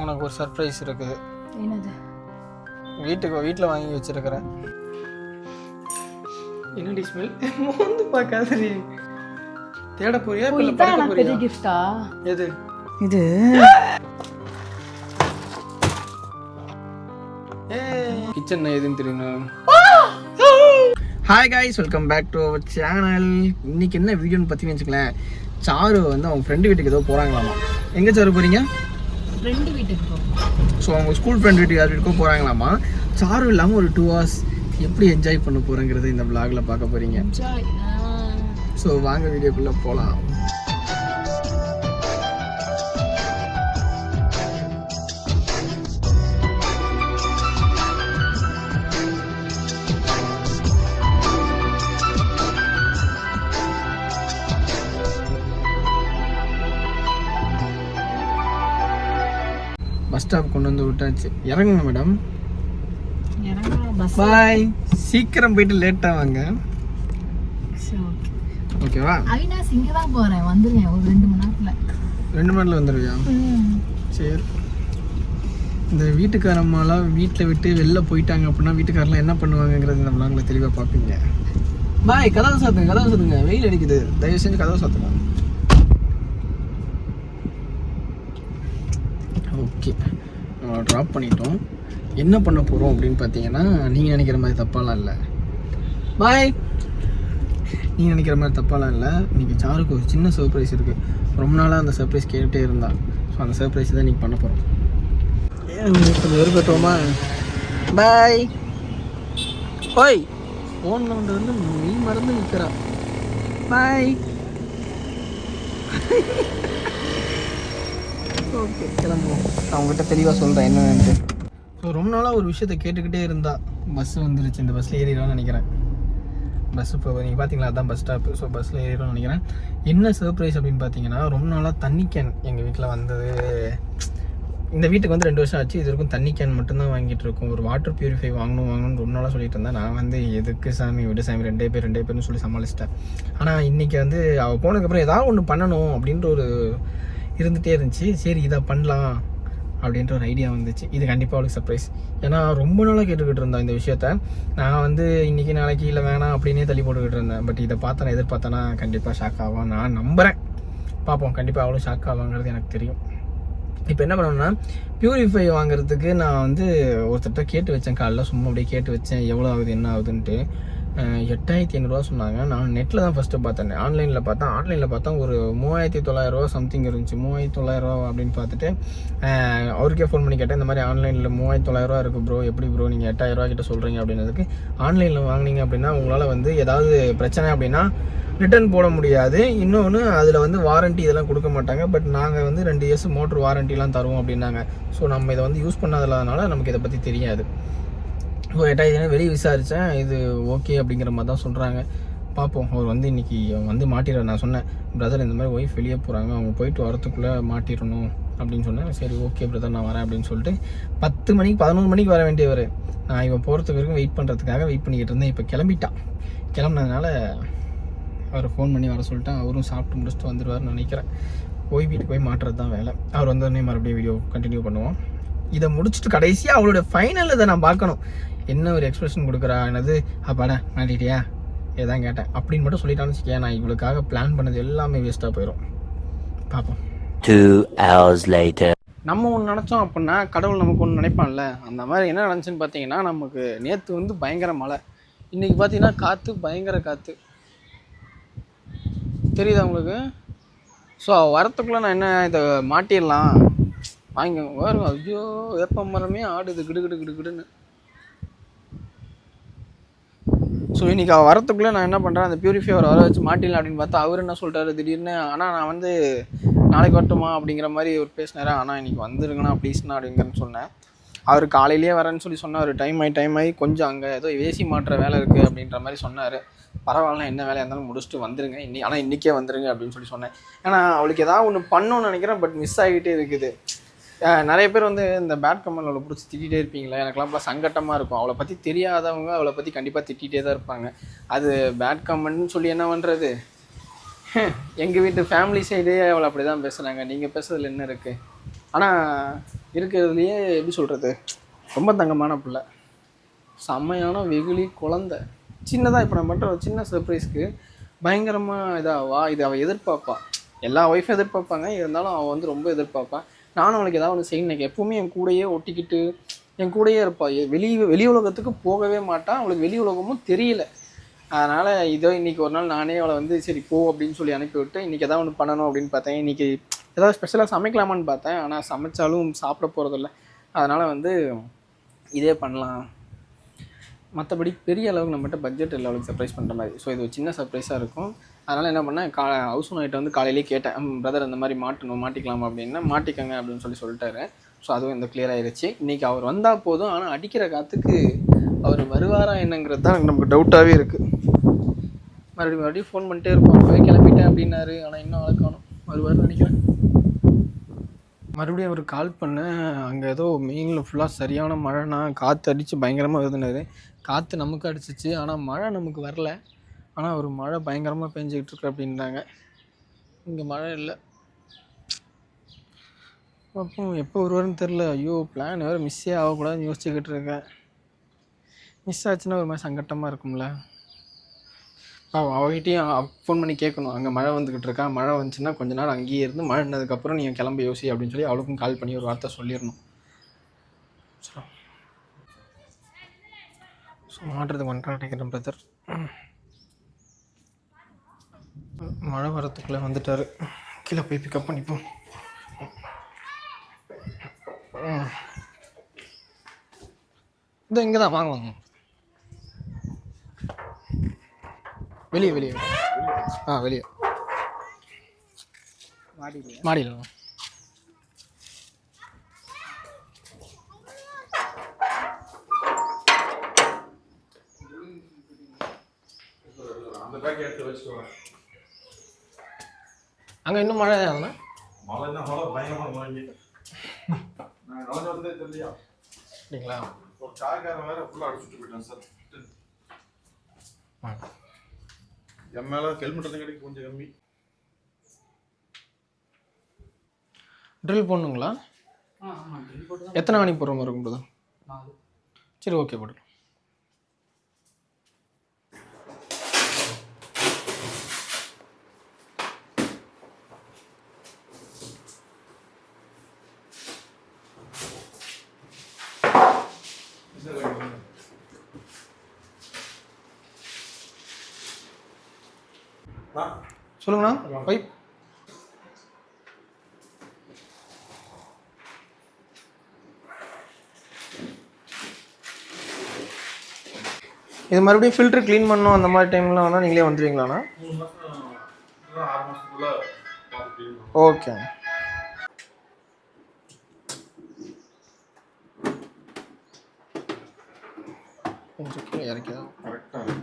உனக்கு ஒரு சர்ப்ரைஸ் இருக்குது. என்னது? வீட்டுக்கு வீட்டில் வாங்கி வச்சிருக்கிறேன். என்னடி ஸ்மெல் மோந்து பார்க்காதடி. தேட போறியா? இல்லை படுக்க போறியா? கிஃப்டா எது? இது. கிச்சன் எதுன்னு தெரியும்? Hi guys welcome back to our channel இன்னைக்கு என்ன வீடியோன்னு பார்த்தீங்கன்னு வச்சுக்கலேன் சாரு வந்து அவங்க ஃப்ரெண்டு வீட்டுக்கு ஏதோ போகிறாங்களாமா எங்கே சாரு போகிறீங்க ஃப்ரெண்டு வீட்டுக்கு ஸோ அவங்க ஸ்கூல் ஃப்ரெண்ட் வீட்டுக்கு யார் வீட்டுக்கோ போகிறாங்களாமா சாரு இல்லாமல் ஒரு டூ ஹவர்ஸ் எப்படி என்ஜாய் பண்ண போகிறேங்கிறத இந்த vlogல பார்க்க போகிறீங்க ஸோ வாங்க வீடியோக்குள்ளே போகலாம் பஸ் ஸ்டாப் கொண்டு வந்து விட்டாச்சு. இறங்குங்க மேடம். பாய் சீக்கிரம் போயிட்டு லேட்டாக வாங்க. ஓகே ஓகேவா அவினாஸ் இங்கே தான் போகிறேன் வந்துருவேன் ஒரு ரெண்டு மணி நேரத்தில். ரெண்டு மணில வந்துடுவியா சரி. இந்த வீட்டுக்காரம்மாலாம் வீட்டில் விட்டு வெளில போயிட்டாங்க அப்படின்னா வீட்டுக்காரெல்லாம் என்ன பண்ணுவாங்கங்கிறது இந்த vlogல தெளிவாக பார்ப்பீங்க. பாய் கதவை சாத்துங்க கதவை சாத்துங்க. வெயில் அடிக்குது. தயவு செஞ்சு கதவை சாத்துங்க. ஓகே. ட்ராப் பண்ணிட்டோம். என்ன பண்ண போகிறோம் அப்படின்னு பார்த்தீங்கன்னா நீங்கள் நினைக்கிற மாதிரி தப்பாலாம் இல்லை. பாய் நீங்கள் நினைக்கிற மாதிரி தப்பாலாம் இல்லை. இன்றைக்கி சாருக்கு ஒரு சின்ன சர்ப்ரைஸ் இருக்குது ரொம்ப நாளாக அந்த சர்ப்ரைஸ் கேட்டுகிட்டே இருந்தா. ஸோ அந்த சர்ப்ரைஸ் தான் நீங்கள் பண்ண போகிறோம் கொஞ்சம் வெறுப்பட்டோமா பாய் ஓய். ஃபோன் நோண்டு வந்து நீ மறந்து நிற்கிறா பாய் ஓகே. கிளம்புவோம். நான் உங்ககிட்ட தெளிவாக சொல்கிறேன் என்னன்னு ஸோ ரொம்ப நாளாக ஒரு விஷயத்தை கேட்டுக்கிட்டே இருந்தா பஸ் வந்துருச்சு. இந்த பஸ்ஸில் ஏறிடலாம்னு நினைக்கிறேன். பஸ் இப்போ நீங்கள் பார்த்தீங்களா அதான் பஸ் ஸ்டாப் ஸோ பஸ்ஸில் ஏறிடும்னு நினைக்கிறேன். என்ன சர்ப்ரைஸ் அப்படின்னு பார்த்தீங்கன்னா ரொம்ப நாளாக தண்ணி கேன் எங்கள் வீட்டில் வந்தது. இந்த வீட்டுக்கு வந்து ரெண்டு வருஷம் ஆச்சு. இது வரைக்கும் தண்ணி கேன் மட்டும்தான் வாங்கிட்டு இருக்கோம். ஒரு வாட்டர் பியூரிஃபை வாங்கணும் வாங்கணும்னு ரொம்ப நாளாக சொல்லிட்டு இருந்தேன். நான் வந்து எதுக்கு சாமி விடு சாமி ரெண்டே பேர் ரெண்டே பேர்னு சொல்லி சமாளிச்சிட்டேன். ஆனால் இன்றைக்கி வந்து அவள் போனதுக்கப்புறம் ஏதாவது ஒன்று பண்ணணும் அப்படின்ற ஒரு இருந்துகிட்டே இருந்துச்சு. சரி இதை பண்ணலாம் அப்படின்ற ஒரு ஐடியா வந்துச்சு. இது கண்டிப்பாக அவளுக்கு சர்ப்ரைஸ் ஏன்னா ரொம்ப நாளாக கேட்டுக்கிட்டு இருந்தோம் இந்த விஷயத்த. நான் வந்து இன்றைக்கி நாளைக்கு இல்லை வேணாம் அப்படின்னே தள்ளி போட்டுக்கிட்டு இருந்தேன். பட் இதை பார்த்தா நான் எதிர்பார்த்தேன்னா கண்டிப்பாக ஷாக் ஆகும் நான் நம்புகிறேன் பார்ப்போம். கண்டிப்பாக அவளும் ஷாக் ஆவாங்கிறது எனக்கு தெரியும். இப்போ என்ன பண்ணணும்னா ப்யூரிஃபை வாங்குறதுக்கு நான் வந்து ஒருத்தர்கிட்ட கேட்டு வச்சேன். காலைல சும்மா அப்படியே கேட்டு வச்சேன். எவ்வளோ ஆகுது என்ன ஆகுதுன்ட்டு. எட்டாயிரத்தி ஐநூறுரூவா சொன்னாங்க. நான் நெட்டில் தான் ஃபஸ்ட்டு பார்த்தேன். ஆன்லைனில் பார்த்தேன் ஆன்லைனில் பார்த்தா ஒரு மூவாயிரத்தி தொள்ளாயிரரூவா சம்திங் இருந்துச்சு. மூவாயிரத்தி தொள்ளாயிரரூவா அப்படின்னு பார்த்துட்டு அவருக்கே ஃபோன் பண்ணி கேட்டேன் இந்த மாதிரி ஆன்லைனில் மூவாயிரத்தி தொள்ளாயிரரூவா இருக்குது ப்ரோ எப்படி ப்ரோ நீங்கள் எட்டாயிரரூவா கிட்ட சொல்கிறீங்க அப்படின்றதுக்கு ஆன்லைனில் வாங்குனீங்க அப்படின்னா உங்களால் வந்து ஏதாவது பிரச்சனை அப்படின்னா ரிட்டர்ன் போட முடியாது. இன்னொன்று அதில் வந்து வாரண்ட்டி இதெல்லாம் கொடுக்க மாட்டாங்க. பட் நாங்கள் வந்து ரெண்டு இயர்ஸ் மோட்டர் வாரண்டிலாம் தருவோம் அப்படின்னாங்க. ஸோ நம்ம இதை வந்து யூஸ் பண்ணாததுனால நமக்கு இதை பற்றி தெரியாது. ஸோ எட்டாயிரம் வெளியே விசாரித்தேன் இது ஓகே அப்படிங்கிற மாதிரி தான் சொல்கிறாங்க பார்ப்போம் அவர் வந்து இன்னைக்கு வந்து மாட்டிடுற நான் சொன்னேன் பிரதர் இந்த மாதிரி ஒய்ஃப் வெளியே போகிறாங்க அவங்க போயிட்டு வரத்துக்குள்ளே மாட்டிடணும். அப்படின்னு சொன்னேன். சரி ஓகே பிரதர் நான் வரேன். அப்படின்னு சொல்லிட்டு பத்து மணிக்கு பதினோரு மணிக்கு வர வேண்டியவர். நான் இவன் போகிறதுக்கு வரைக்கும் வெயிட் பண்ணுறதுக்காக வெயிட் பண்ணிக்கிட்டு இருந்தேன். இப்போ கிளம்பிட்டான். கிளம்புனதுனால அவர் ஃபோன் பண்ணி வர சொல்லிட்டேன். அவரும் சாப்பிட்டு முடிச்சுட்டு வந்துடுவார்னு நினைக்கிறேன். போய் வீட்டுக்கு போய் மாட்டுறது தான் வேலை. அவர் வந்தோடனே மறுபடியும் வீடியோ கண்டினியூ பண்ணுவோம். இதை முடிச்சுட்டு கடைசியாக அவளோட ஃபைனல் இதை நான் பார்க்கணும். என்ன ஒரு எக்ஸ்பிரஷன் கொடுக்குறா? என்னது? அப்பாடா மாட்டிட்டியா இதான் கேட்டேன். அப்படின்னு மட்டும் சொல்லிட்டான்னு வச்சுக்கேன் நான் இவளுக்காக பிளான் பண்ணது எல்லாமே வேஸ்ட்டாக போயிடும் பார்ப்போம் Two hours later. நம்ம ஒன்று நினச்சோம் அப்படின்னா கடவுள் நமக்கு ஒன்று நினைப்பான்ல? அந்த மாதிரி என்ன நடந்துச்சுன்னு பார்த்தீங்கன்னா நமக்கு நேற்று வந்து பயங்கர மழை. இன்றைக்கி பார்த்தீங்கன்னா காற்று பயங்கர காற்று தெரியுதா உங்களுக்கு? ஸோ வரத்துக்குள்ளே நான் என்ன இதை மாட்டிடலாம்? வாங்க வரும் ஐயோ வேப்ப மரமே ஆடுது கிடு கிடு கிடு கிடுன்னு ஸோ இன்றைக்கி அவள் வரத்துக்குள்ளே நான் என்ன பண்ணுறேன் அந்த பியூரிஃபையர் வர வச்சு மாட்டிடலாம் அப்படின்னு பார்த்தா அவர் என்ன சொல்கிறாரு திடீர்னு ஆனால் நான் வந்து நாளைக்கு வரட்டுமா? அப்படிங்கிற மாதிரி ஒரு பேசினாரு. ஆனால் இன்னைக்கு வந்துருங்கண்ணா ப்ளீஸ்ண்ணா அப்படிங்கிறன்னு சொன்னேன். அவர் காலையிலேயே வரேன்னு சொல்லி சொன்னார். டைம் ஆகி டைம் ஆகி கொஞ்சம் அங்கே ஏதோ ஏசி மாட்டுற வேலை இருக்குது அப்படின்ற மாதிரி சொன்னார். பரவாயில்ல என்ன வேலையாக இருந்தாலும் முடிச்சுட்டு வந்துருங்க. இன்னி ஆனால் இன்றைக்கே வந்துருங்க அப்படின்னு சொல்லி சொன்னேன். ஏன்னா அவளுக்கு ஏதாவது ஒன்று பண்ணணும்னு நினைக்கிறேன் பட் மிஸ் ஆகிட்டே இருக்குது. நிறைய பேர் வந்து இந்த பேட் கமெண்ட் அவளை பிடிச்சி திட்டிகிட்டே இருப்பீங்களா எனக்குலாம் இப்போ சங்கட்டமாக இருக்கும். அவளை பற்றி தெரியாதவங்க அவளை பற்றி கண்டிப்பாக திட்டிகிட்டே தான் இருப்பாங்க. அது பேட் கமெண்ட்னு சொல்லி என்ன பண்ணுறது எங்கள் வீட்டு ஃபேமிலி சைடே அவளை அப்படி தான் பேசுகிறாங்க நீங்கள் பேசுறதுல என்ன இருக்குது ஆனால் இருக்கிறதுலையே எப்படி சொல்கிறது ரொம்ப தங்கமான பிள்ளை. செம்மையான வெகுளி குழந்த. சின்னதாக இப்போ நான் பண்ணுற ஒரு சின்ன சர்ப்ரைஸ்க்கு பயங்கரமாக இதாவா இது அவள் எதிர்பார்ப்பா எல்லா ஒய்ஃபும் எதிர்பார்ப்பாங்க. இருந்தாலும் அவள் வந்து ரொம்ப எதிர்பார்ப்பா. நானும் அவளுக்கு ஏதாவது ஒன்று செய்யணும். எனக்கு எப்பவுமே என் கூடயே ஒட்டிக்கிட்டு என் கூடயே இருப்பாள் வெளி வெளி உலகத்துக்கு போகவே மாட்டான். அவளுக்கு வெளி உலகமும் தெரியல. அதனால் இதோ இன்னைக்கு ஒரு நாள் நானே அவளை வந்து சரி போ அப்படின்னு சொல்லி அனுப்பிவிட்டு இன்றைக்கி எதாவது ஒன்று பண்ணணும் அப்படின்னு பார்த்தேன். இன்றைக்கி ஏதாவது ஸ்பெஷலாக சமைக்கலாமான்னு பார்த்தேன். ஆனால் சமைச்சாலும் சாப்பிட போகிறதில்ல அதனால் வந்து இதே பண்ணலாம். மற்றபடி பெரிய அளவுக்கு நம்மகிட்ட பட்ஜெட் இல்லை. அவளுக்கு சர்ப்ரைஸ் பண்ணுற மாதிரி. ஸோ இது ஒரு சின்ன சர்ப்ரைஸாக இருக்கும். அதனால் என்ன பண்ணேன் கா ஹவுஸ் ஓனர்கிட்ட வந்து காலையிலேயே கேட்டேன் பிரதர் இந்த மாதிரி மாட்டணும் மாட்டிக்கலாம் அப்படின்னா? மாட்டிக்கங்க அப்படின்னு சொல்லி சொல்லிட்டாரு. ஸோ அதுவும் இந்த கிளியர் ஆயிடுச்சு இன்றைக்கி அவர் வந்தால் போதும் ஆனால் அடிக்கிற காற்றுக்கு அவர் வருவாரா என்னங்கிறது தான் நமக்கு டவுட்டாகவே இருக்குது மறுபடியும் மறுபடியும் ஃபோன் பண்ணிட்டே இருப்போம். போய் கிளம்பிட்டேன் அப்படின்னாரு. ஆனால் இன்னும் ஆளை காணும். வருவார்னு நினைக்கிறேன். மறுபடியும் அவர் கால் பண்ணேன் அங்கே ஏதோ மெயினில் ஃபுல்லாக சரியான மழைனா காற்று அடித்து பயங்கரமாக வருதுனாரு காற்று நமக்கு அடிச்சிச்சு ஆனால் மழை நமக்கு வரல. ஆனால் ஒரு மழை பயங்கரமாக பெஞ்சிக்கிட்டு இருக்கு அப்படின்றாங்க. இங்கே மழை இல்லை. அப்போ எப்போ வருவாருன்னு தெரில ஐயோ பிளான் வேறு மிஸ்ஸே ஆகக்கூடாதுன்னு யோசிச்சுக்கிட்டு இருக்கேன். மிஸ் ஆச்சுன்னா ஒரு மாதிரி சங்கட்டமாக இருக்கும்ல. அவ- அவகிட்டயும் ஃபோன் பண்ணி கேட்கணும் அங்கே மழை வந்துக்கிட்டு இருக்கா? மழை வந்துச்சுன்னா கொஞ்ச நாள் அங்கேயே இருந்து மழை நின்றதுக்கப்புறம் நீங்கள் கிளம்ப யோசி அப்படின்னு சொல்லி அவளுக்கும் கால் பண்ணி ஒரு வார்த்தை சொல்லிடணும். ஸோ ஸோ மாட்டுறதுக்கு வந்துட்டு நினைக்கிறேன் பிரதர் மழை வரத்துக்குள்ளே வந்துட்டார். கீழே போய் பிக்கப் பண்ணிப்போம். இதோ இங்கே தான் வாங்க வாங்க. வெளியே வெளியே ஆ வெளியே. மாடியில். அந்த பேக் எடுத்து வச்சுக்கோங்க. அங்கே இன்னும் மழை மழை என்ன மழை பயங்கரமான மழை இங்கே நான் தெரியலையா? ஒரு கார்காரன் வேற ஃபுல்லாக அடிச்சுட்டு போயிட்டான் சார். என் மேலே ஹெல்மெட் இருந்த கிடைக்கு கொஞ்சம் கம்மி. ட்ரில் போடணுங்களா? எத்தனை மணி போடுற மாதிரி இருக்கும்? சரி ஓகே போட்டு ஆ சொல்லுங்கண்ணா. பைப் இது மறுபடியும் ஃபில்டர் க்ளீன் பண்ணணும் அந்த மாதிரி டைம்லாம் வேணால் நீங்களே வந்துடுவீங்களாண்ணா ஓகே கொஞ்சம் இறக்கிதான் கரெக்டாக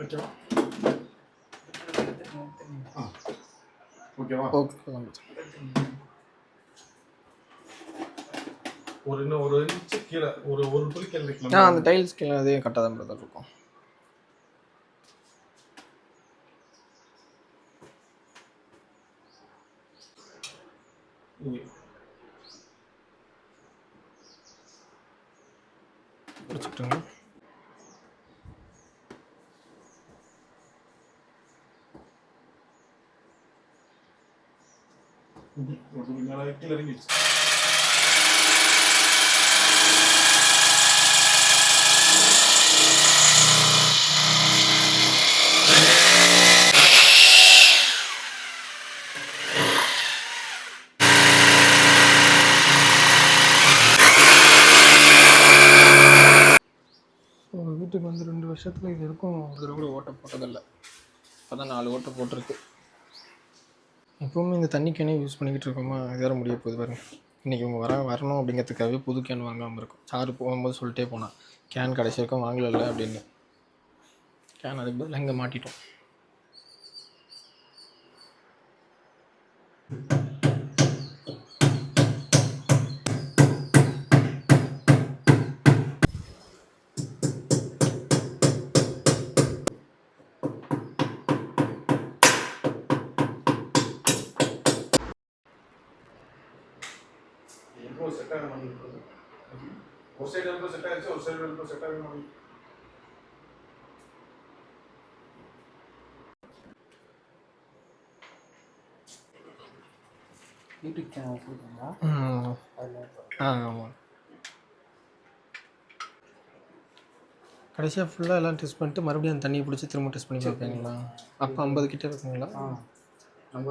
ஓகேவா ஆ ஓகேவா ஓகே ஒரு இன்னும் ஒரு இன்ச்சு கீழே ஒரு ஒரு துளி கீழே அந்த டைல்ஸ் கீழே அதே கரெக்டாக தான் இருக்கும் இங்கே. பிடிச்சிட்டுங்க ம்ஹும். ஒரு துளி மேலே கீழே இறங்கிடுச்சு வீட்டுக்கு வந்து ரெண்டு வருஷத்தில் இது இருக்கும் ஒரு தடவை கூட ஓட்டை போட்டதில்லை. இப்போ தான் நாலு ஓட்டை போட்டிருக்கு. எப்போவுமே இந்த தண்ணி கேனே யூஸ் பண்ணிக்கிட்டு இருக்கோமா? இது வேறு முடிய போகுது பாருங்க. இன்றைக்கி இவங்க வர வரணும் அப்படிங்கிறதுக்காகவே புது கேன் வாங்காமல் இருக்கும். சாரு போகும்போது சொல்லிட்டே போனான் கேன் கடைசி வரைக்கும் வாங்கல அப்படின்னு. கேன் அதுக்கு பதிலாக இங்கே மாட்டிட்டோம். சைடு ரொம்ப செட் ஆயிடுச்சு ஒரு சைடு ரொம்ப செட் ஆக மாட்டேங்குது யூடியூப் சேனல் வச்சுருக்கீங்களா ஆ ஆமாம் கடைசியாக ஃபுல்லாக எல்லாம் டெஸ்ட் பண்ணிட்டு மறுபடியும் அந்த தண்ணியை பிடிச்சி திரும்ப டெஸ்ட் பண்ணி பார்ப்பீங்களா? அப்போ ஐம்பது கிட்ட இருக்குங்களா? நம்ம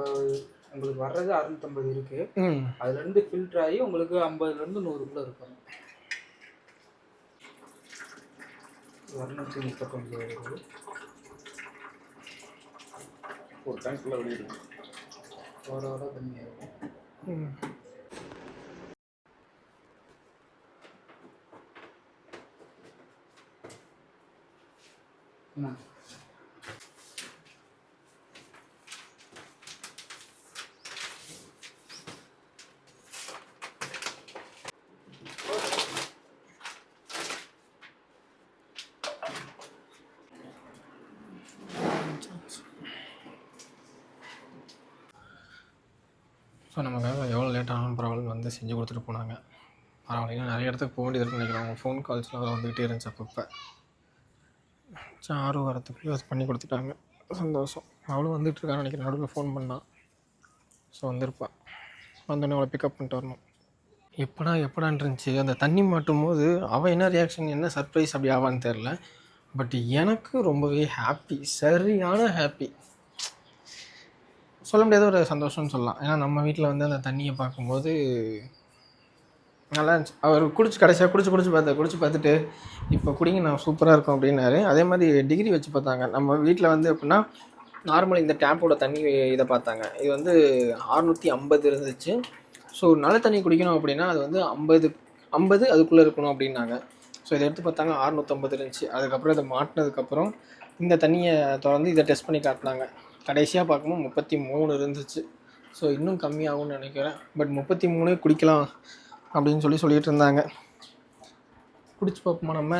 உங்களுக்கு வர்றது அறுநூத்தம்பது இருக்குது அதுலேருந்து ஃபில்டர் ஆகி உங்களுக்கு ஐம்பதுலேருந்து நூறுக்குள்ளே இருக்கும். இரநூத்தி முப்பத்தஞ்சு வருது ஒரு டேங்க் ஃபுல்லாக ஒரு வர வர கம்மியாகும் என்ன ஸோ நமக்காக எவ்வளோ லேட் ஆனாலும் பரவாயில்ல வந்து செஞ்சு கொடுத்துட்டு போனாங்க. பரவாயில்ல நிறைய இடத்துக்கு போக வேண்டியது இருக்குன்னு நினைக்கிறேன். அவங்க ஃபோன் கால்ஸ்லாம் வந்துக்கிட்டே இருந்துச்சு அப்பப்போ. ஆறு வரத்துக்குள்ளே அது பண்ணி கொடுத்துட்டாங்க. சந்தோஷம். அவளும் வந்துட்டு இருக்கான்னு நினைக்கிறேன். நடுவில் ஃபோன் பண்ணான் ஸோ வந்திருப்பாள் வந்தோடனே அவளை பிக்கப் பண்ணிட்டு வரணும். எப்படா எப்படான்னு இருந்துச்சு. அந்த தண்ணி மாட்டும் போது அவள் என்ன ரியாக்ஷன் என்ன சர்ப்ரைஸ் அப்படி ஆவான்னு தெரில பட் எனக்கு ரொம்பவே ஹாப்பி சரியான ஹாப்பி சொல்ல முடியாத ஒரு சந்தோஷம்னு சொல்லலாம். ஏன்னா நம்ம வீட்டில் வந்து அந்த தண்ணியை பார்க்கும்போது நல்லா இருந்துச்சு. அவர் குடிச்சு கடைசியாக குடிச்சு குடிச்சு பார்த்தா குடிச்சு பார்த்துட்டு இப்போ குடிங்க நான் சூப்பராக இருக்கும் அப்படின்னாரு. அதே மாதிரி டிகிரி வச்சு பார்த்தாங்க. நம்ம வீட்டில் வந்து எப்படின்னா நார்மல் இந்த டேப்போட தண்ணி இதை பார்த்தாங்க. இது வந்து அறுநூற்றி ஐம்பது இருந்துச்சு. ஸோ நல்ல தண்ணி குடிக்கணும் அப்படின்னா அது வந்து ஐம்பது ஐம்பது அதுக்குள்ளே இருக்கணும் அப்படின்னாங்க. ஸோ இதை எடுத்து பார்த்தாங்க அறுநூற்றம்பது இருந்துச்சு. அதுக்கப்புறம் இதை மாட்டினதுக்கப்புறம் இந்த தண்ணியை தொடர்ந்து இதை டெஸ்ட் பண்ணி காட்டினாங்க. கடைசியாக பார்க்கும்போது முப்பத்தி மூணு இருந்துச்சு. ஸோ இன்னும் கம்மியாகும்னு நினைக்கிறேன். பட் முப்பத்தி மூணே குடிக்கலாம். அப்படின்னு சொல்லி சொல்லிட்டு இருந்தாங்க. குடிச்சு பார்ப்போமா நம்ம?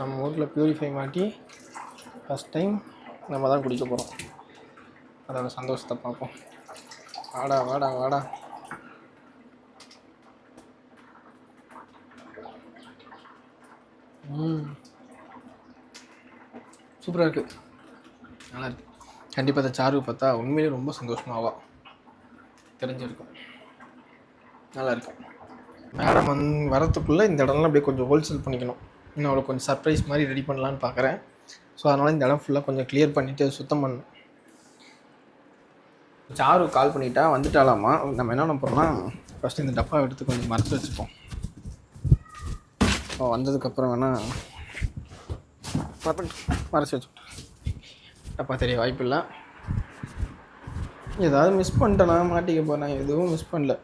நம்ம ஊரில் ப்யூரிஃபை மாட்டி ஃபஸ்ட் டைம் நம்ம தான் குடிக்க போகிறோம் அதோட சந்தோஷத்தை பார்ப்போம். வாடா வாடா வாடா. சூப்பராக இருக்குது நல்லா இருக்குது கண்டிப்பாக அந்த சாரு பார்த்தா உண்மையிலே ரொம்ப சந்தோஷமாகும் தெரிஞ்சிருக்கும். நல்லா இருக்கும் மேடம் வந் வரத்துக்குள்ளே இந்த இடம்லாம் அப்படியே கொஞ்சம் ஹோல்சேல் பண்ணிக்கணும். இன்னும் அவளை கொஞ்சம் சர்ப்ரைஸ் மாதிரி ரெடி பண்ணலான்னு பார்க்குறேன் ஸோ அதனால் இந்த இடம் ஃபுல்லாக கொஞ்சம் க்ளியர் பண்ணிவிட்டு சுத்தம் பண்ணணும். சாரு கால் பண்ணிட்டா வந்துட்டாலாமா? நம்ம என்ன பண்ண போகிறோம்னா ஃபஸ்ட்டு இந்த டப்பா எடுத்து கொஞ்சம் மறைச்சி வச்சுப்போம். இப்போ வந்ததுக்கப்புறம் வேணால் பார்த்து மறைச்சி வச்சுப்போம். டப்பா தெரிய வாய்ப்பு இல்லை. ஏதாவது மிஸ் பண்ணிட்டேனா மாட்டிக்க போகிறேன் எதுவும் மிஸ் பண்ணல.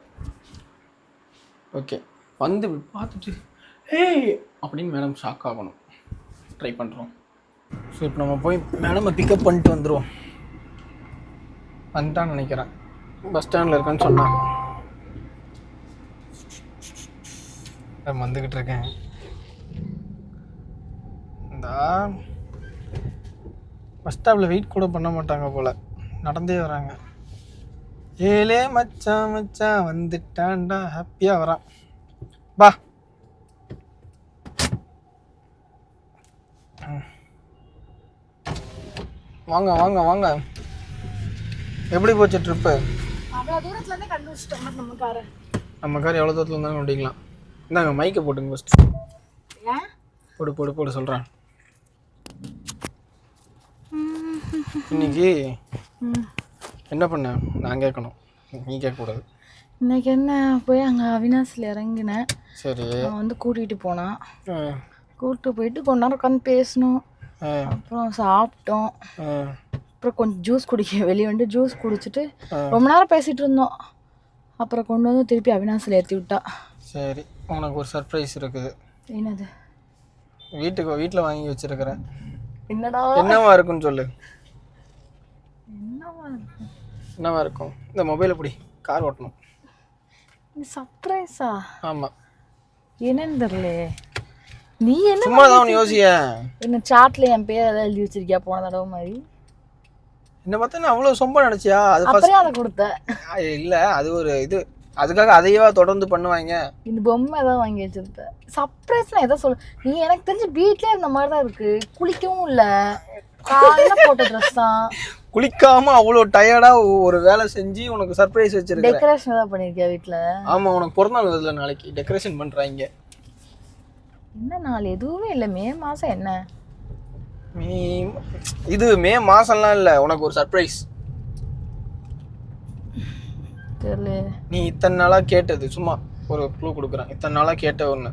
ஓகே வந்து பார்த்துட்டு ஏய்! அப்படின்னு மேடம் ஷாக் ஆகணும். ட்ரை பண்ணுறோம் ஸோ இப்போ நம்ம போய் மேடமை பிக்கப் பண்ணிட்டு வந்துடுவோம் வந்துட்டான்னு நினைக்கிறேன். பஸ் ஸ்டாண்டில் இருக்கேன்னு சொன்னான் நான் வந்துக்கிட்டு இருக்கேன். இந்த. பஸ் ஸ்டாப்பில் வெயிட் கூட பண்ண மாட்டாங்க போல். நடந்தே வராங்க. ஏலே மச்சான் மச்சான் வந்துட்டான்டா. ஹாப்பியாக வரான். பா. வாங்க வாங்க வாங்க. எப்படி போச்சு ட்ரிப்பு அவ்வளோ கண்டுபிடிச்சிட்டோம். நம்ம காரை நம்ம கார் எவ்வளோ தூரத்தில் இருந்தாலும் ஓட்டிக்கலாம் இந்தாங்க மைக்கை போட்டுங்க ஃபஸ்ட்டு ஏன்? போடு போடு போடு சொல்கிறேன் இன்னைக்கு என்ன பண்ண? நான் கேட்கணும். நீ கேட்கக்கூடாது. இன்னைக்கு என்ன? போய் அங்கே அவினாசில் இறங்கினேன் சரி. அவன் வந்து கூட்டிகிட்டு போனான் கூப்பிட்டு போயிட்டு கொஞ்ச நேரம் உட்காந்து பேசணும். அப்புறம் சாப்பிட்டோம். அப்புறம் கொஞ்சம் ஜூஸ் குடிக்க வெளியே வந்து ஜூஸ் குடிச்சிட்டு. ரொம்ப நேரம் பேசிகிட்டு இருந்தோம். அப்புறம் கொண்டு வந்து திருப்பி அவினாசில் ஏற்றி விட்டா. சரி. உனக்கு ஒரு சர்ப்ரைஸ் இருக்குது. என்னது? வீட்டுக்கு வீட்டில் வாங்கி வச்சிருக்கிறேன். என்னடா? என்னவா இருக்குன்னு சொல்லு. என்னவா இருக்கு என்னவா இருக்கும்? இந்த மொபைலை பிடி கார் ஓட்டணும். சர்ப்ரைஸா ஆமாம் என்னன்னு தெரியலையே நீ என்ன சும்மா தான் யோசிய என்ன சாட்ல என் பேர் ஏதாவது எழுதி வச்சிருக்கியா போன தடவை மாதிரி? என்ன பார்த்தா அவ்வளோ சொம்ப நினச்சியா? அது அப்புறம் அதை கொடுத்த. இல்லை அது ஒரு இது. அதுக்காக அதையவா தொடர்ந்து பண்ணுவாங்க. இந்த பொம்மை ஏதாவது வாங்கி வச்சிருப்ப சர்ப்ரைஸ்லாம் எதை சொல்ல நீ எனக்கு தெரிஞ்சு வீட்லயே இந்த மாதிரி தான் இருக்கு. குளிக்கவும் இல்ல. காலையில போட்ட ட்ரெஸ் தான். குளிக்காம அவ்வளோ டயர்டா ஒரு வேலை செஞ்சு உனக்கு சர்ப்ரைஸ் வச்சிருக்கேன் டெக்கரேஷன் ஏதாவது பண்ணிருக்கியா வீட்ல? ஆமா உனக்கு பிறந்தநாள் வருதுல நாளைக்கு. டெக்கரேஷன் பண்றாங்க. என்ன நாள்? எதுவுமே இல்ல. மே மாசம் என்ன? மே இது மே மாசம்லாம் இல்லை. உனக்கு ஒரு சர்ப்ரைஸ் நீ இத்தனை நாளா கேட்டது. சும்மா ஒரு க்ளூ கொடுக்குறேன். இத்தனை நாளா கேட்ட ஒன்று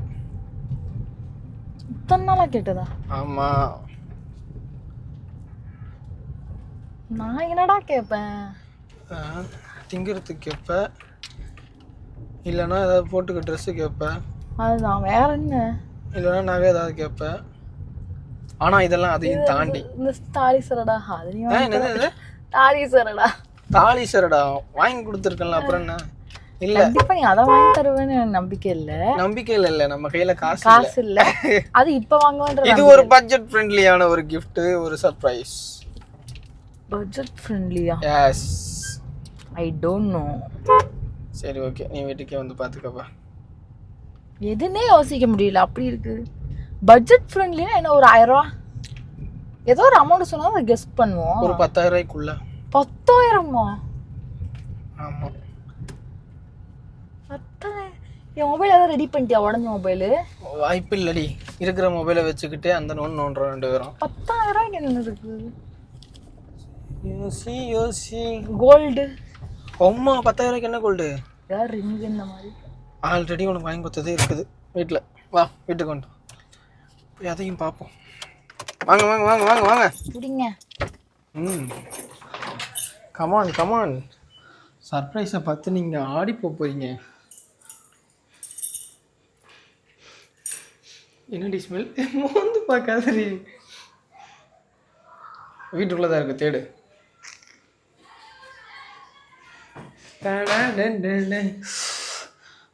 இத்தனை நாளா கேட்டதா? ஆமா. நான் என்னடா கேட்பேன் திங்கிறதுக்கு கேட்ப இல்லைன்னா ஏதாவது போட்டுக்க ட்ரெஸ்ஸு கேட்ப அதுதான் வேற என்ன? இல்லைன்னா நகை ஏதாவது கேட்ப ஆனா இதெல்லாம் அதையும் தாண்டி. இந்த தாலி சரடா அது நீ என்னது தாலி சரடா. தாலி சரடா வாங்கி கொடுத்துருக்கேன்ல அப்புறம் என்ன? இல்ல. கண்டிப்பா நீ அதை வாங்கி தருவேன்னு நம்பிக்கை இல்ல. நம்பிக்கையில் இல்ல நம்ம கையில காசு இல்ல. காசு இல்ல. அது இப்ப வாங்குவேன்ற இது ஒரு பட்ஜெட் ஃப்ரெண்ட்லியான ஒரு gift ஒரு சர்ப்ரைஸ் பட்ஜெட் ஃப்ரெண்ட்லியா எஸ் ஐ டோன்ட் நோ சரி ஓகே நீ வீட்டுக்கே வந்து பார்த்துக்கப்பா எதுன்னே யோசிக்க முடியல. அப்படி இருக்கு. பட்ஜெட் ஃப்ரெண்ட்லினா என்ன ஒரு ஆயிரம் ரூபா? ஏதோ ஒரு அமௌண்ட் சொன்னா அதை கெஸ்ட் பண்ணுவோம். ஒரு பத்தாயிரம் ரூபாய்க்குள்ள. பத்தாயிரமா? ஆமா. பத்தாயிரம் என் மொபைல் ஏதாவது ரெடி பண்ணிட்டியா? உடஞ்ச மொபைலு வாய்ப்பு இல்லடி இருக்கிற மொபைலை வச்சுக்கிட்டே அந்த நோன் நோண்டுறோம் ரெண்டு பேரும். பத்தாயிரம் ரூபாய்க்கு என்ன இருக்கு? யோசி யோசி கோல்டு அம்மா பத்தாயிரம் என்ன கோல்டு ஏதாவது ரிங் இந்த மாதிரி? ஆல்ரெடி உனக்கு வாங்கி கொடுத்ததே இருக்குது. வீட்டில் வா வீட்டுக்கு கொண்டு போய் அதையும் பார்ப்போம். வாங்க வாங்க வாங்க வாங்க வாங்க. பிடிங்க ம். கமான் கமான் சர்ப்ரைஸை பார்த்து நீங்கள் ஆடி போக போறீங்க. என்னடி ஸ்மெல் மோந்து பார்க்காதடி. வீட்டுக்குள்ளே தான் இருக்கு தேடு.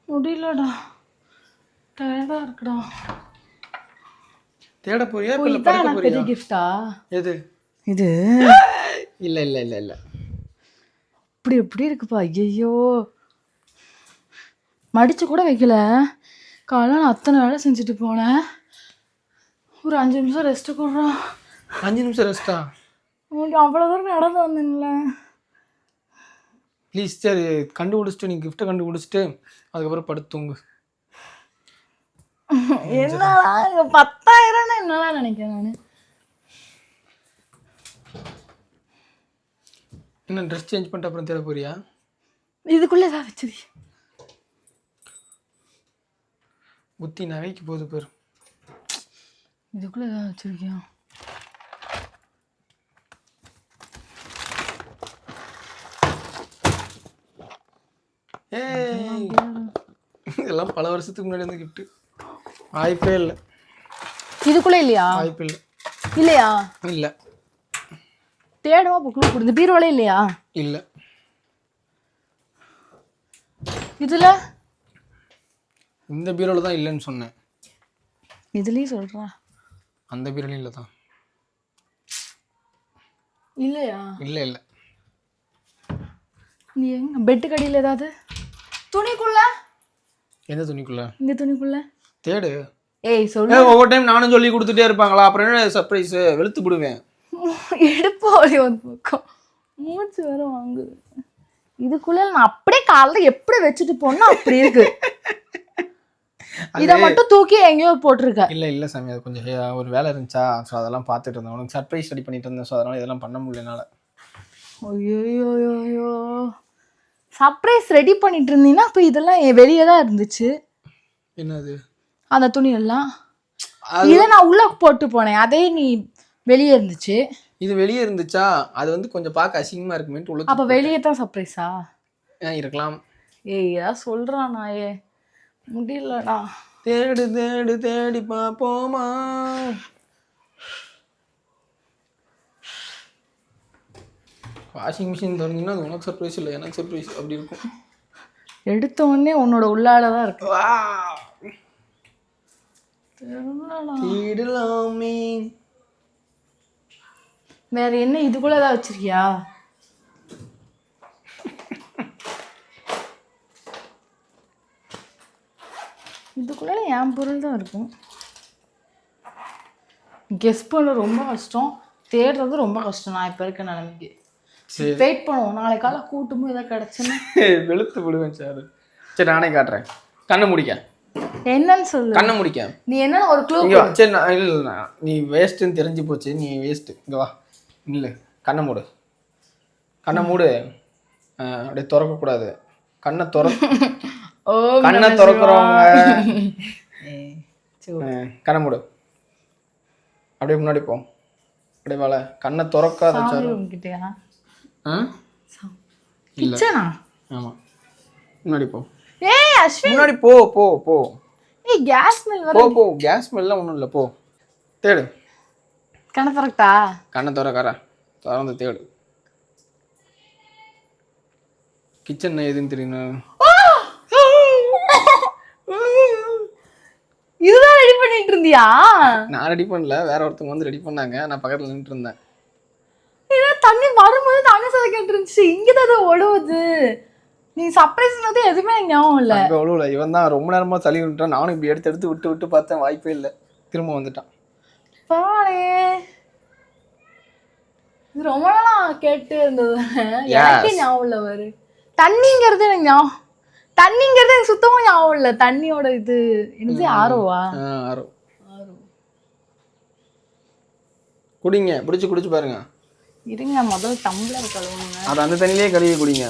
முடியலடா. டயர்டா இருக்குடா. தேட போறியா? இல்லை படுக்க போறியா? கிஃப்டா எது? இது. இல்லை இல்லை இல்லை இல்லை. இப்படி எப்படி இருக்குப்பா. ஐயோ மடிச்சு கூட வைக்கல. காலைல நான் அத்தனை வேலை செஞ்சுட்டு போனேன். ஒரு அஞ்சு நிமிஷம் ரெஸ்ட்டு கொடுறான் அஞ்சு நிமிஷம் ரெஸ்டா அவ்வளோ தூரம் நடந்து வந்தேன்ல. ப்ளீஸ் சரி கண்டுபிடிச்சிட்டு நீ கிஃப்ட்டை கண்டுபிடிச்சிட்டு அதுக்கப்புறம் படுத்து தூங்கு. என்னடா இங்க பத்தாயிரம்னா என்னடா நினைக்கிறேன் நான்? என்ன ட்ரெஸ் சேஞ்ச் பண்ணிட்டு அப்புறம் தேட போறியா? இதுக்குள்ளே ஏதாவது வச்சது புத்தி நகைக்கு போகுது பேர். இதுக்குள்ளே ஏதாவது வச்சிருக்கியா? ஏய். இதெல்லாம் பல வருஷத்துக்கு முன்னாடி வந்து வாய்ப்பே இல்லை. இதுக்குள்ளே இல்லையா? வாய்ப்பு இல்லை. இல்லையா? இல்லை. தேடுவா புக்கில் கொடுத்து பீரோலே இல்லையா? இல்லை. இதுல? இந்த பீரோவில் தான் இல்லைன்னு சொன்னேன். இதுலயும் சொல்றேன் அந்த பீரோலையும் இல்லை தான் இல்லையா? இல்லை இல்லை. நீ எங்க? பெட்டு கடியில் ஏதாவது? துணிக்குள்ள? எந்த துணிக்குள்ள? இந்த துணிக்குள்ள. தேடு. ஏய் சொல்லு. ஒவ்வொரு டைம் நானும் சொல்லி கொடுத்துட்டே இருப்பாங்களா? அப்புறம் என்ன சர்ப்ரைஸ் வெளுத்து விடுவேன் எடுப்பு ஒளி ஒரு பக்கம். மூச்சு வேற வாங்குது. இதுக்குள்ள நான் அப்படியே காலைல எப்படி வச்சுட்டு போனா அப்படி இருக்கு. இத மட்டும் தூக்கி எங்கேயோ போட்டிருக்க. இல்லை இல்லை சாமி அது கொஞ்சம் ஒரு வேலை இருந்துச்சா? ஸோ அதெல்லாம் பார்த்துட்டு இருந்தேன். உனக்கு சர்ப்ரைஸ் ரெடி பண்ணிட்டு இருந்தேன். ஸோ அதனால இதெல்லாம் பண்ண முடியல ஐயோயோயோயோ சர்ப்ரைஸ் ரெடி பண்ணிட்டு இருந்தீங்கன்னா அப்போ இதெல்லாம் என் வெளியே தான் இருந்துச்சு. என்னது? அந்த துணி எல்லாம் இதை நான் உள்ள போட்டு போனேன். அதே நீ வெளியே இருந்துச்சு. இது வெளியே இருந்துச்சா? அது வந்து கொஞ்சம் பார்க்க அசிங்கமா இருக்குமேட்டு உள்ள அப்ப வெளியே தான் சர்ப்ரைஸா இருக்கலாம். ஏய் ஏதாவது சொல்றான் நாயே முடியலடா. தேடு தேடு தேடி பார்ப்போமா? வாஷிங் மிஷின் திறந்தீங்கன்னா அது உனக்கு சர்ப்ரைஸ் இல்லை எனக்கு சர்ப்ரைஸ் அப்படி இருக்கும். எடுத்த உடனே உன்னோட உள்ளால தான் இருக்கு. தேடலாமே. வேற என்ன இதுக்குள்ள ஏதாவது வச்சிருக்கியா? இதுக்குள்ள என் பொருள் தான் இருக்கும். கெஸ் பண்ண ரொம்ப கஷ்டம். தேடுறது ரொம்ப கஷ்டம். நான் இப்போ இருக்க நிலைமைக்கு. வெயிட் பண்ணுவோம். நாளை காலை கூட்டமும் ஏதாவது கிடச்சுன்னா. வெளுத்து விடுவேன் சார் சரி நானே காட்டுறேன். கண்ணை முடிக்க. என்னன்னு சொல்லு. கண்ணை முடிக்க. நீ என்ன ஒரு க்ளூ சரி நான் இல்லை நீ வேஸ்ட்டுன்னு தெரிஞ்சு போச்சு. நீ வேஸ்ட்டு இங்கே வா. இல்லை கண்ணை மூடு. கண்ணை மூடு. அப்படியே திறக்கக்கூடாது கண்ணை திற ஓ கண்ணை திறக்கிறவங்க. கண்ணை மூடு. அப்படியே முன்னாடி போ. அப்படியே வாழ. கண்ணை திறக்காத சார் கிச்சனா? ஆமாம் முன்னாடி போ. ஏய் அஸ்வின். முன்னாடி போ போ போ. ஏய் கேஸ் ஸ்மெல் வர போ. போ கேஸ் ஸ்மெல்லாம் ஒன்றும் இல்லை போ. தேடு. கண திறக்கட்டா? கண்ணை திறக்கற திறந்து தேடு. கிச்சன் எதுன்னு தெரியணும் இதுதான் ரெடி பண்ணிட்டு இருந்தியா? நான் ரெடி பண்ணல. வேற ஒருத்தவங்க வந்து ரெடி பண்ணாங்க. நான் பக்கத்துல நின்றுட்டு இருந்தேன். தண்ணி வரும்போது தண்ணி சதைக்கிட்டு இருந்துச்சு இங்கதான் அது ஒழுவுது நீ சர்ப்ரைஸ் எதுவுமே எனக்கு ஞாபகம் இல்ல. அங்க அவ்வளோ இவன் தான் ரொம்ப நேரமா தள்ளி விட்டுறான் நானும் இப்படி எடுத்து எடுத்து விட்டு விட்டு பார்த்தேன். வாய்ப்பே இல்லை. திரும்ப வந்துட்டான். பரவாயில்லையே இது ரொம்ப நாளா கேட்டு இருந்தது. எனக்கே ஞாபகம் இல்ல வரு தண்ணிங்கிறது எனக்கு ஞாபகம். தண்ணிங்கிறது எனக்கு சுத்தமா ஞாபகம் இல்ல. தண்ணியோட இது. என்னது? ஆரோவா? ஆரோ குடிங்க. பிடிச்சி குடிச்சு பாருங்க. இருங்க முதல்ல டம்ளர் கழுவுங்க. அது அந்த தண்ணியிலே கழுவி குடிங்க.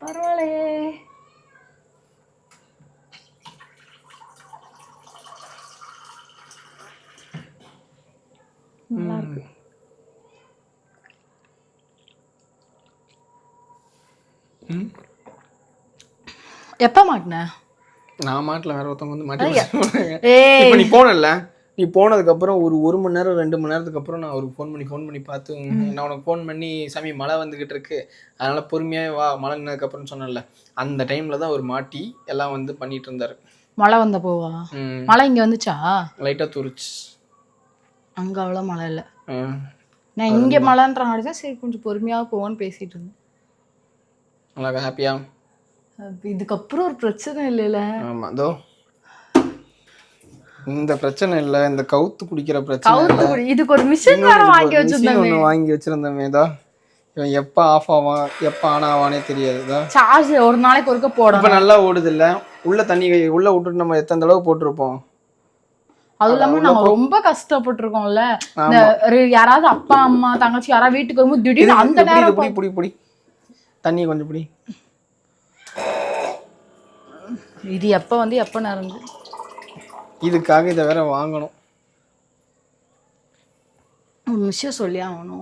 பரவாயில்லையே. நல்லா இருக்கு. எப்ப மாட்டின? நான் மாட்டில் வேற ஒருத்தவங்க வந்து மாட்டி இப்போ நீ போனல நீ போனதுக்கப்புறம் ஒரு ஒரு மணி நேரம் ரெண்டு மணி நேரத்துக்கு அப்புறம் நான் அவருக்கு ஃபோன் பண்ணி ஃபோன் பண்ணி பார்த்து நான் உனக்கு ஃபோன் பண்ணி சாமி மழை வந்துகிட்டு இருக்கு. அதனால பொறுமையாக வா மழை நின்னதுக்கப்புறம் சொன்னேன்ல. அந்த டைம்ல தான் அவர் மாட்டி எல்லாம் வந்து பண்ணிட்டு இருந்தாரு. மழை வந்த போவா மழை இங்க வந்துச்சா? லைட்டாக துருச்சு. அங்க அவ்வளோ மழை இல்ல. நான் இங்க மழைன்றனால தான். சரி கொஞ்சம் பொறுமையா போவோன்னு பேசிட்டு இருந்தேன். நல்லா ஹாப்பியா இதுக்கப்புறம் ஒரு பிரச்சனை இல்லைல்ல ஆமா அதோ இந்த பிரச்சனை இல்லை இந்த கவுத்து குடிக்கிற பிரச்சனை இதுக்கு ஒரு மிஷின் வேற வாங்கி வச்சிருந்தேன் ஒன்று வாங்கி வச்சிருந்தோமே இதோ. இவன் எப்போ ஆஃப் ஆவான் எப்போ ஆன் ஆவானே தெரியாது இதோ. சார்ஜ் ஒரு நாளைக்கு ஒருக்க இப்போ போடணும் நல்லா ஓடுது இல்ல. உள்ள தண்ணி உள்ள விட்டுட்டு நம்ம எத்தனை தடவை போட்டிருப்போம்? அதுவும் இல்லாம நாங்க ரொம்ப கஷ்டப்பட்டிருக்கோம்ல. இந்த ஒரு யாராவது அப்பா அம்மா தங்கச்சி யாராவது வீட்டுக்கு வரும்போது திடீர்னு அந்த நேரம் புடி புடி புடி. தண்ணி கொஞ்சம் புடி. இது எப்ப வந்து எப்ப நடந்து இதுக்காக இதை வேற வாங்கணும். ஒரு விஷயம் சொல்லி ஆகணும்.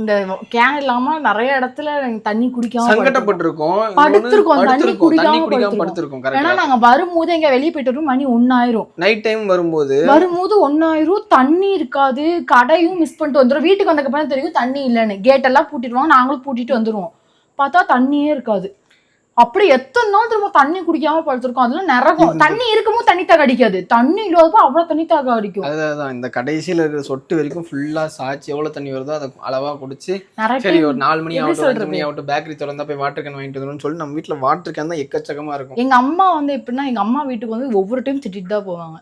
இந்த கேன் இல்லாம நிறைய இடத்துல தண்ணி குடிக்காம சங்கடப்பட்டிருக்கோம். படுத்திருக்கோம், தண்ணி குடிக்காம படுத்திருக்கோம். ஏன்னா நாங்க வரும்போது எங்க வெளியே போயிட்டு மணி ஒன்னாயிரும். நைட் டைம் வரும்போது? வரும்போது ஒன்னாயிரம் தண்ணி இருக்காது கடையும் மிஸ் பண்ணிட்டு வந்துடும் வீட்டுக்கு வந்ததுக்கப்புறம் தெரியும் தண்ணி இல்லைன்னு. கேட் எல்லாம் பூட்டிடுவாங்க நாங்களும் பூட்டிட்டு வந்துருவோம். பார்த்தா தண்ணியே இருக்காது. அப்படி எத்தனை நாள் திரும்ப தண்ணி குடிக்காம படுத்திருக்கோம்? அதெல்லாம் நிறகும் தண்ணி இருக்கும்போது தண்ணி தாக அடிக்காது தண்ணி இல்லாதப்போ அவ்வளவு தண்ணி தாக அடிக்கும் அதுதான் இந்த கடைசியில இருக்கிற சொட்டு வரைக்கும் ஃபுல்லா சாய்ச்சி எவ்வளவு தண்ணி வருதோ அதை அளவா குடிச்சு சரி ஒரு நாலு மணி ஆகட்டும் சொல்றது? மணி ஆகட்டும் பேக்கரி திறந்தா போய் வாட்டர் கேன் வாங்கிட்டு வரணும்னு சொல்லி நம்ம வீட்டுல வாட்டர் கேன் தான் எக்கச்சக்கமா இருக்கும். எங்க அம்மா வந்து எப்படின்னா எங்க அம்மா வீட்டுக்கு வந்து ஒவ்வொரு டைம் திட்டிட்டு தான் போவாங்க.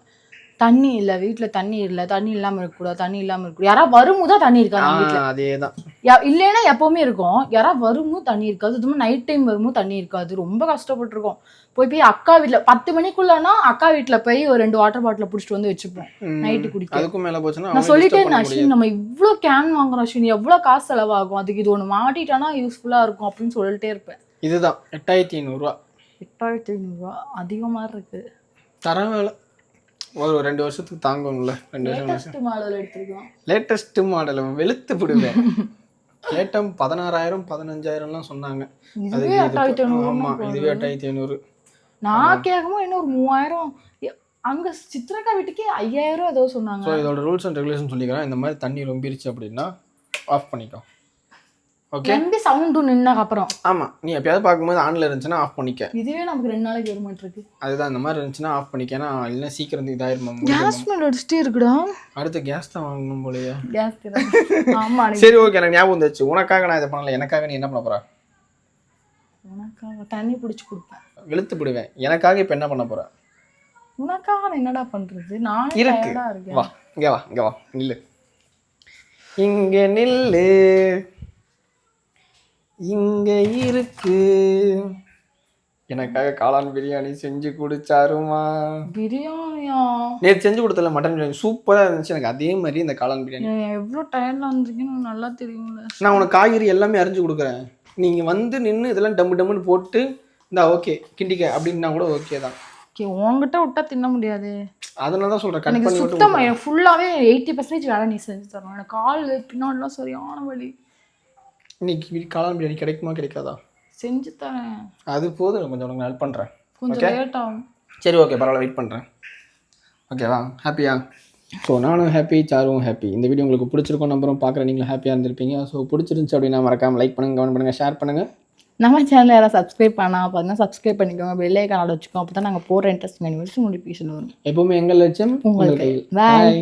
தண்ணி இல்ல வீட்ல தண்ணி இல்ல தண்ணி இல்லாம இருக்கக்கூடாது தண்ணி இல்லாம இருக்கக்கூடாது யாராவது வரும்போது தான் தண்ணி இருக்காது நம்ம வீட்ல. அதேதான். யா- இல்லைன்னா எப்பவுமே இருக்கும். யாராவது வரும்போது தண்ணி இருக்காது. அதுவும் நைட் டைம் வரும்போது தண்ணி இருக்காது. ரொம்ப கஷ்டப்பட்டிருக்கோம். போய் போய் அக்கா வீட்ல பத்து மணிக்குள்ளனா அக்கா வீட்ல போய் ஒரு ரெண்டு வாட்டர் பாட்டில புடிச்சிட்டு வந்து வச்சுப்போம். நைட்டு குடிக்க. அதுக்கும் மேல போச்சுன்னா நான் சொல்லிட்டே இருந்தேன் அஸ்வின் நம்ம இவ்ளோ கேன் வாங்குறோம் அஸ்வின் எவ்வளவு காசு செலவாகும்? அதுக்கு இது ஒண்ணு மாட்டிட்டானா யூஸ்ஃபுல்லா இருக்கும் அப்படின்னு சொல்லிட்டே இருப்பேன். இதுதான். எட்டாயிரத்தி ஐநூறுரூவா எட்டாயிரத்தி ஐநூறுரூவா அதிகமா இருக்கு. தர வேலை ஒரு ரெண்டு வருஷத்துக்கு தாங்கும்ல ரெண்டு வருஷம் லேட்டஸ்ட் மாடல் எடுத்துருக்கோம். லேட்டஸ்ட் மாடல் வெளுத்து விடுவேன் லேட்டம் பதினாறாயிரம் பதினஞ்சாயிரம்லாம் சொன்னாங்க. எட்டாயிரத்தி போ- ஐநூறு ஆமா இதுவே எட்டாயிரத்தி ஐநூறு. நான் கேட்கும்போது இன்னும் ஒரு மூவாயிரம். அங்க சித்ரக்கா வீட்டுக்கே ஐயாயிரம் ஏதோ சொன்னாங்க. ஸோ இதோட ரூல்ஸ் அண்ட் ரெகுலேஷன் சொல்லிக்கிறேன். இந்த மாதிரி தண்ணி ரொம்பிருச்சு அப்படின்னா ஆஃப் பண்ணிக்கோ. ஓகே. எம்பி சவுண்டும் நின்னக்கு அப்புறம் ஆமாம் நீ எப்பயாவது பார்க்கும்போது ஆனில் இருந்துச்சுன்னா ஆஃப் பண்ணிக்க. இதுவே நமக்கு ரெண்டு நாளைக்கு வர மாட்டிருக்கு அதுதான் இந்த மாதிரி இருந்துச்சுன்னா ஆஃப் பண்ணிக்கேன்னா இல்லைன்னா சீக்கிரம் இதாயிருமா கேஸ் ஸ்மெல் அடிச்சுட்டே இருக்குடா. அடுத்து கேஸ் தான் வாங்கணும் போலயே. கேஸ் ஆமா சரி ஓகே எனக்கு ஞாபகம் வந்துச்சு உனக்காக நான் இதை பண்ணல. எனக்காக நீ என்ன பண்ண போற? உனக்காக தண்ணி பிடிச்சி கொடுப்பேன். வெளுத்து விடுவேன் எனக்காக இப்போ என்ன பண்ண போற? உனக்காக என்னடா பண்றது? நான் இருக்கு வா இங்க வா இங்க வா நில்லு. இங்க நில்லு. இங்க இருக்கு. எனக்காக காளான் பிரியாணி செஞ்சு குடிச்சாருமா? பிரியாணியா? நேற்று செஞ்சு கொடுத்தல மட்டன் பிரியாணி. சூப்பராக இருந்துச்சு எனக்கு. அதே மாதிரி இந்த காளான் பிரியாணி. எவ்வளோ டயர்டில் வந்திருக்கேன்னு உனக்கு நல்லா தெரியும்ல. நான் உனக்கு காய்கறி எல்லாமே அரிஞ்சு கொடுக்குறேன். நீங்கள் வந்து நின்று இதெல்லாம் டம்மு டம்முன்னு போட்டு இந்தா ஓகே கிண்டிக்க அப்படின்னா கூட ஓகே தான். ஓகே உன்கிட்ட விட்டா தின்ன முடியாது. அதனால தான் சொல்கிறேன் எனக்கு சுத்தமாக ஃபுல்லாகவே எயிட்டி பர்சன்டேஜ் வேலை நீ செஞ்சு தரணும். எனக்கு கால் பின்னாடிலாம் சரியான வலி. இன்னைக்கு காளான் பிரியாணி கிடைக்குமா கிடைக்காதா? செஞ்சு தரேன் அது போதும். கொஞ்சம் உனக்கு ஹெல்ப் பண்ணுறேன் கொஞ்சம் லேட் ஆகும். சரி ஓகே பரவாயில்ல வெயிட் பண்ணுறேன் ஓகேவா ஹாப்பியா ஸோ நானும் ஹாப்பி சாரும் ஹாப்பி இந்த வீடியோ உங்களுக்கு பிடிச்சிருக்கும் நம்புறோம். பார்க்குற நீங்களும் ஹாப்பியாக இருந்திருப்பீங்க. ஸோ பிடிச்சிருந்துச்சு அப்படின்னா மறக்காம லைக் பண்ணுங்க கமெண்ட் பண்ணுங்கள் ஷேர் பண்ணுங்கள் நம்ம சேனல் யாராவது சப்ஸ்கிரைப் பண்ணா பார்த்தீங்கன்னா சப்ஸ்கிரைப் பண்ணிக்கோங்க. பெல்லே கார்டு வச்சுக்கோங்க. அப்போ தான் நாங்கள் போகிற இன்ட்ரெஸ்டிங் நியூஸ் நோட்டிஃபிகேஷன் வரும். எப்பவுமே எங்கள் லட்சியம்? உங்கள். கையில். Bye.